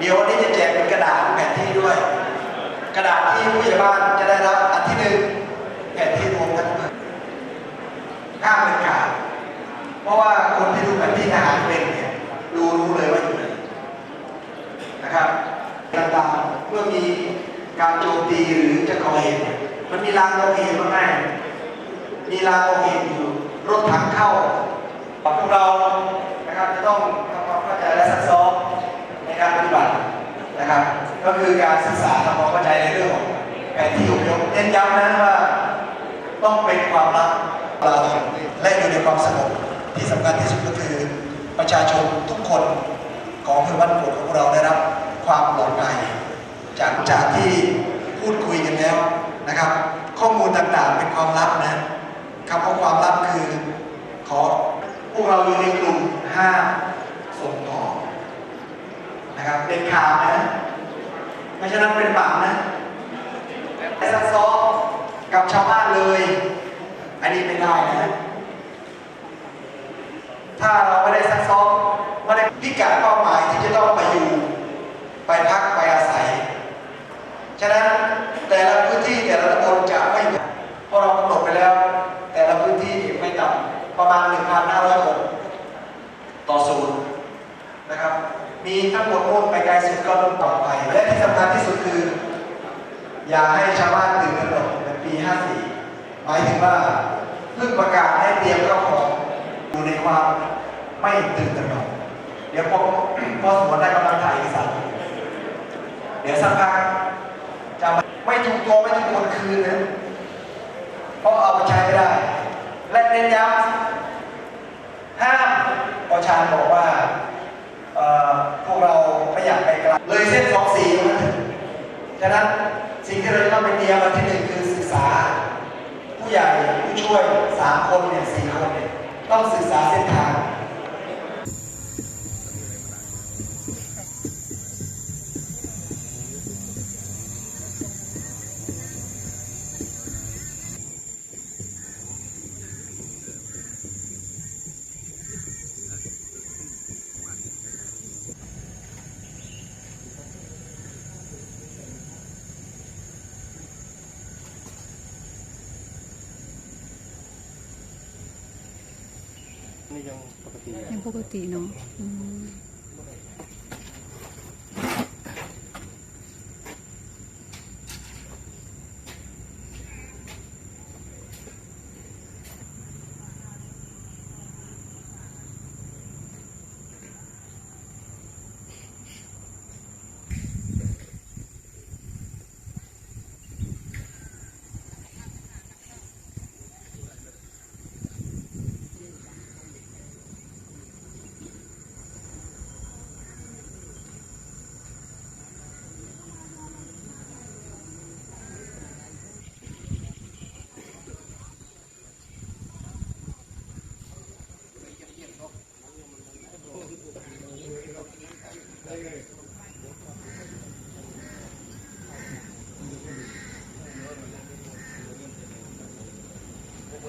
เดี๋ยววันนี้จะแจกเป็นกระดาษแผ่นที่ด้วย กระดาษที่ผู้ใหญ่บ้านจะได้รับอันที่หนึ่งแผ่นที่รวมกันงหมดห้ามเป็นขาดเพราะว่าคนที่ดูแผ่นที่ทหารเป็นเนี่ยดูรู้เลยว่าอยู่ไหนนะครับต่างๆเมื่อมีการโจมตีหรือจะก่อเหตุมันมีรางโอเคมาแน่มีรางโอเคอยู่รถถังเข้าพวกเรานะครับจะต้อง ก็คือการศึกษาทำความเข้าใจในเรื่องของแผนที่อพยพเน้นย้ำนะว่า ต้องเป็นความลับเราและอยู่ในความสงบที่สำคัญที่สุดก็คือประชาชนทุกคนของเพื่อบ้านกรวดของเราได้รับ ความปลอดภัยจากจากที่พูดคุยกันแล้วนะครับ ข้อมูลต่างๆเป็นความลับนะคำว่าความลับคือขอพวกเราอยู่ในกลุ่มห้ามส่งต่อนะครับเด็ดขาดนะ ไม่ฉะนั้นเป็นบาปนะไอ้ซักซ้อมกับชาวบ้านเลย อันนี้ไม่ได้นะ ถ้าเราไม่ได้ซักซ้อมไม่ได้พิกัดเป้าหมายที่จะต้องไปอยู่ ไปพักไปอาศัย ฉะนั้นแต่ละพื้นที่แต่ละตำบลจะไม่เหมือนเพราะเรากำหนดไปแล้ว แต่ละพื้นที่ไม่ต่ำประมาณ1,500คนต่อศูนย์นะครับ มีทั้งหมดโน่นไปไกลสุดก็ต้องปลอดภัยและที่ สำคัญที่สุดคือ อย่าให้ชาวบ้านตื่นตระหนกในปี 54 หมายถึงว่าเพิ่งประกาศให้เตรียมเข้าของอยู่ในความไม่ตื่นตระหนกเดี๋ยวพอพอสมมติได้กำลังถ่ายเอกสารเดี๋ยวสักพักจะไม่ถูกตัวไม่ถูกคนคืนนะเพราะเอาไปใช้ไม่ได้ และเน้นย้ำห้ามประชานบอกว่าพวกเราไม่อยากไปกลเลยเส้นสองสี มันฉะนั้นสิ่งที่เราจะต้องไปเตรียมวันที่หนึ่งคือศึกษา ผู้ใหญ่ผู้ช่วยสามคนเนี่ยสี่คนเนี่ยต้องศึกษาเส้นทาง ยังปกติเนาะ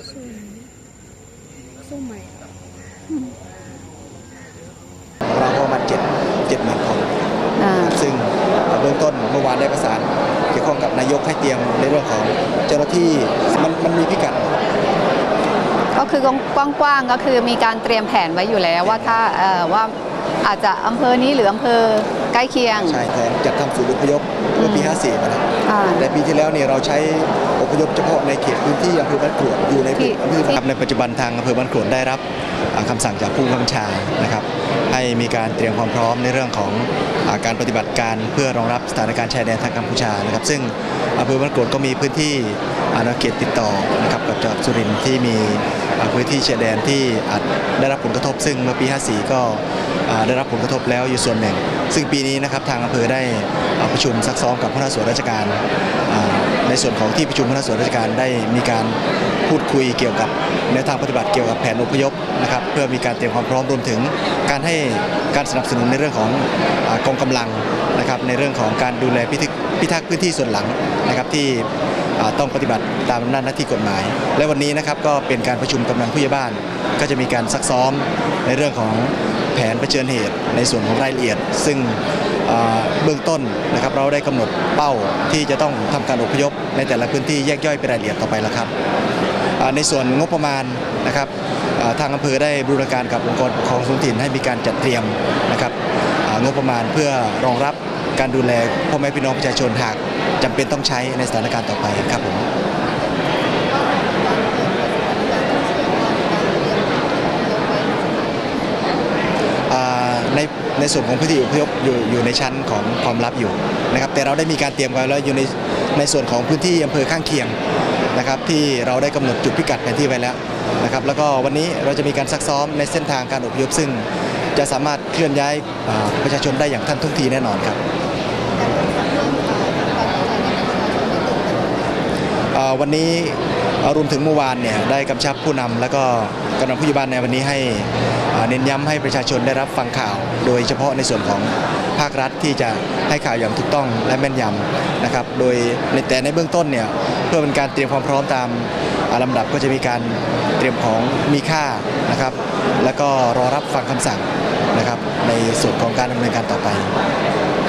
สู้ใหม่เราประมาณเจ็ดเจ็ดหมื่นคนซึ่งเบื้องต้นเมื่อวานได้ประสานเกี่ยวข้องกับนายกให้เตรียมในเรื่องของเจ้าหน้าที่มันมันมีพิกัด ก็คือกว้างๆก็คือมีการเตรียมแผนไว้อยู่แล้วว่าถ้าเอ่อว่าอาจจะอำเภอนี้หรืออำเภอใกล้เคียง ใช่แผนจัดทำศูนย์อพยพเมื่อปี 54มาแล้วอ่าแต่ปีที่แล้วเนี่ยเราใช้อพยพเฉพาะในเขตพื้นที่อำเภอบ้านกรวดอยู่ในที่อำเภอครับในปัจจุบันทางอำเภอบ้านกรวดได้รับอ่าคำสั่งจากผู้บังคับบัญชานะครับ ให้มีการเตรียมความพร้อมในเรื่องของอาการปฏิบัติการเพื่อรองรับสถานการณ์ชายแดนทางกัมพูชานะครับ ซึ่งอำเภอบ้านกรวดก็มีพื้นที่ อาณาเขตติดต่อนะครับกับจังหวัดสุรินทร์ที่มีพื้นที่ชายแดนที่อาจได้รับผลกระทบ ซึ่งเมื่อปี 54 ก็ได้รับผลกระทบแล้วอยู่ส่วนหนึ่ง ซึ่งปีนี้นะครับทางอำเภอได้ประชุมซักซ้อมกับผู้ว่าส่วนราชการ ในส่วนของที่ประชุมผู้ว่าส่วนราชการได้มีการพูดคุยเกี่ยวกับแนวทางปฏิบัติเกี่ยวกับแผนอพยพนะครับเพื่อมีการเตรียมความพร้อมรวมถึง การให้การสนับสนุนในเรื่องของอกองกำลังนะครับในเรื่องของการดูแลพิทักษ์พื้นที่ส่วนหลังนะครับที่ ต้องปฏิบัติตามอำนาจหน้าที่กฎหมาย และวันนี้นะครับก็เป็นการประชุมกำนันผู้ใหญ่บ้าน ก็จะมีการซักซ้อมในเรื่องของแผนเผชิญเหตุในส่วนของรายละเอียด ซึ่งเบื้องต้นนะครับเราได้กำหนดเป้าที่จะต้องทำการอพยพในแต่ละพื้นที่แยกย่อยเป็นรายละเอียดต่อไปแล้วครับในส่วนงบประมาณนะครับทางอำเภอได้บูรณาการกับองค์กรปกครองส่วนถิ่นให้มีการจัดเตรียมนะครับงบประมาณเพื่อรองรับ การดูแลพ่อแม่พี่น้องประชาชนหากจำเป็นต้องใช้ในสถานการณ์ต่อไปครับผมในในส่วนของพื้นที่อพยพอยู่อยู่ในชั้นของความลับอยู่นะครับแต่เราได้มีการเตรียมไว้แล้วอยู่ในในส่วนของพื้นที่อำเภอข้างเคียงนะครับที่เราได้กำหนดจุดพิกัดแผนที่ไว้แล้วนะครับแล้วก็วันนี้เราจะมีการซักซ้อมในเส้นทางการอพยพซึ่ง จะสามารถเคลื่อนย้ายประชาชนได้อย่างทันท่วงทีแน่นอนครับอ่า วันนี้รวมถึงเมื่อวานเนี่ยได้กำชับผู้นำแล้วก็กำนันผู้ใหญ่บ้านในวันนี้ให้เน้นย้ำให้ประชาชนได้รับฟังข่าว โดยเฉพาะในส่วนของภาครัฐที่จะให้ข่าวอย่างถูกต้องและแม่นยำนะครับ โดยในแต่ในเบื้องต้นเนี่ยเพื่อเป็นการเตรียมความพร้อมตามอ่าลำดับก็จะมีการเตรียมของมีค่านะครับ แล้วก็รอรับฟังคำสั่งนะครับในส่วนของการดำเนินการต่อไป